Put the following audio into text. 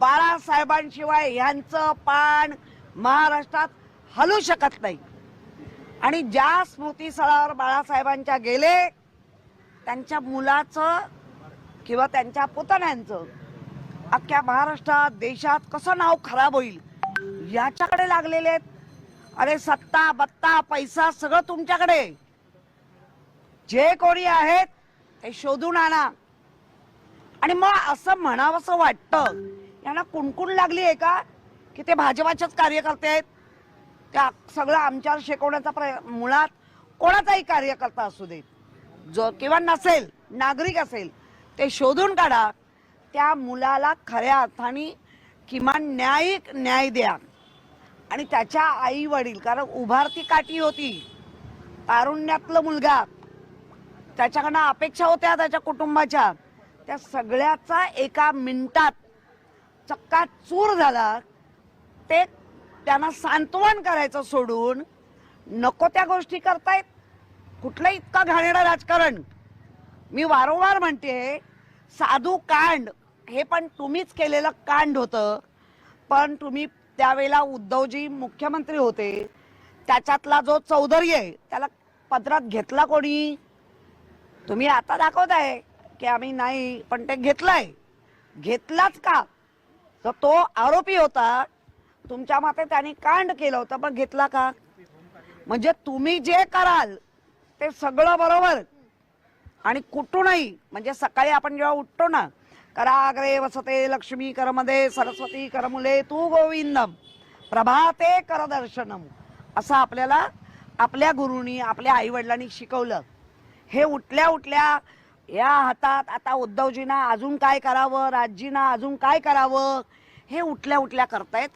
बाळासाहेबांशिवाय ह्यांचं पान महाराष्ट्रात हलू शकत नाही. आणि ज्या स्मृतीस्थळावर बाळासाहेबांच्या गेले त्यांच्या मुलाचं किंवा त्यांच्या पुतण्यांचं अख्ख्या महाराष्ट्रात देशात कसं नाव खराब होईल याच्याकडे लागलेले आहेत. अरे सत्ता बत्ता पैसा सगळं तुमच्याकडे. जे कोणी आहेत ते शोधून आणा. आणि मग असं म्हणावंसं वाटतं यांना कुणकुण लागली आहे का? की ते भाजपाचेच कार्यकर्ते आहेत? त्या सगळं आमच्यावर शिकवण्याचा प्रय मुळात कोणाचाही कार्यकर्ता असू देत जो किंवा नसेल नागरिक असेल ते शोधून काढा. त्या मुलाला खऱ्या अर्थाने किमान न्यायिक न्याय द्या. आणि त्याच्या आई वडील कारण उभारती काठी होती. तारुण्यातलं मुलगा. त्याच्याकडनं अपेक्षा होत्या त्याच्या कुटुंबाच्या. त्या सगळ्याचा एका मिनिटात चक्का चूर झाला ते त्यांना सांत्वन करायचं सोडून नको त्या गोष्टी करतायत. कुठलं इतका घाणेरडं राजकारण? मी वारंवार म्हणते साधू कांड हे पण तुम्हीच केलेलं कांड होतं. पण तुम्ही त्यावेळेला उद्धवजी मुख्यमंत्री होते. त्याच्यातला जो चौधरी आहे त्याला पदरात घेतला कोणी? तुम्ही आता दाखवताय की आम्ही नाही पण ते घेतलंय. घेतलाच का? तर तो आरोपी होता. तुमच्या माते त्यांनी कांड केलं होतं. पण घेतला का? म्हणजे तुम्ही जे कराल ते सगळं बरोबर. आणि कुठूनही म्हणजे सकाळी आपण जेव्हा उठतो ना कराग्रे वसते लक्ष्मी करमदे सरस्वती करमुले तू गोविंदम. प्रभाते करदर्शनम. असं आपल्याला आपल्या गुरुनी आपल्या आई वडिलांनी शिकवलं. हे उठल्या उठल्या या हातात आता उद्धवजींना अजून काय करावं राजजीना अजून काय करावं हे उठल्या उठल्या करतायत.